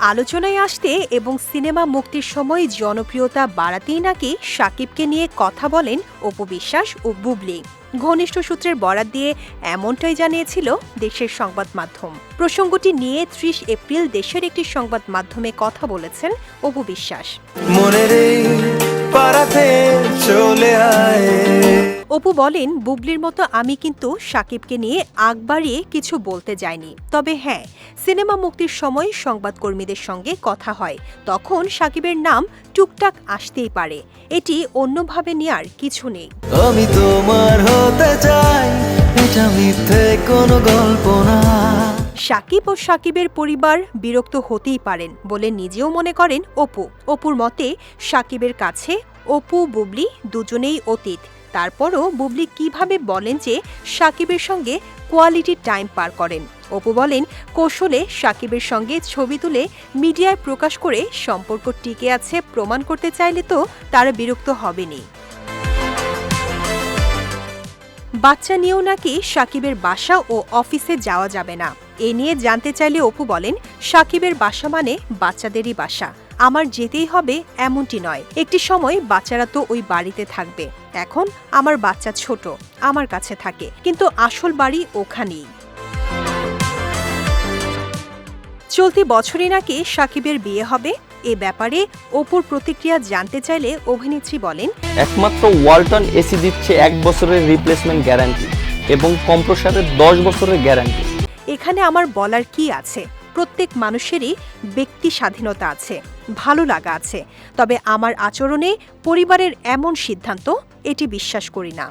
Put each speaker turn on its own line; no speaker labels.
আলোচনায় আসতে এবং সিনেমা মুক্তির সময় জনপ্রিয়তা বাড়াতেই নাকি সাকিবকে নিয়ে কথা বলেন অপু বিশ্বাস ও বুবলি। ঘনিষ্ঠ সূত্রের বরাত দিয়ে এমনটাই জানিয়েছিল দেশের সংবাদ মাধ্যম। প্রসঙ্গটি নিয়ে ত্রিশ এপ্রিল দেশের একটি সংবাদ মাধ্যমে কথা বলেছেন অপু বিশ্বাস।
চলে আয়।
অপু বলেন বুবলির মতো আমি কিন্তু সাকিবকে নিয়ে আগ বাড়িয়ে কিছু বলতে যাইনি। তবে হ্যাঁ সিনেমা মুক্তির সময় সংবাদকর্মীদের সঙ্গে কথা হয়। তখন সাকিবের নাম টুকটাক আসতেই পারে। এটি অন্যভাবে নেয়ার কিছু নেই।
আমি তোমার হতে চাই এটা মিথ্যে কোনো গল্প না।
সাকিব ও সাকিবের পরিবার বিরক্ত হতেই পারেন বলে নিজেও মনে করেন অপু। অপুর মতে সাকিবের কাছে অপু বুবলি দুজনেই অতীত। তারপরও বুবলি কীভাবে বলেন যে সাকিবের সঙ্গে কোয়ালিটি টাইম পার করেন? অপু বলেন, কৌশলে সাকিবের সঙ্গে ছবি তুলে মিডিয়ায় প্রকাশ করে সম্পর্ক টিকে আছে প্রমাণ করতে চাইলে তো তারা বিরক্ত হবেনি বাচ্চা নিয়েও নাকি সাকিবের বাসা ও অফিসে যাওয়া যাবে না। এ নিয়ে জানতে চাইলে অপু বলেন, সাকিবের বাসা মানে বাচ্চাদেরই বাসা। আমার যেতেই হবে এমনটি নয়। একটি সময় বাচ্চারা তো ওই বাড়িতে থাকবে। এখন আমার বাচ্চা ছোট আমার কাছে থাকে কিন্তু আসল বাড়ি ওখানেই। চলতি বছরই নাকি সাকিবের বিয়ে হবে? এ ব্যাপারে অপুর প্রতিক্রিয়া জানতে চাইলে অভিনেত্রী বলেন
একমাত্র ওয়ালটন এসি দিচ্ছে এক বছরের রিপ্লেসমেন্ট গ্যারান্টি এবং কম্প্রসারের দশ বছরের গ্যারান্টি
এখানে আমার বলার কি আছে? প্রত্যেক মানুষেরই ব্যক্তি স্বাধীনতা আছে, ভালো লাগা আছে। তবে আমার আচরণে পরিবারের এমন সিদ্ধান্ত, এটি বিশ্বাস করি না।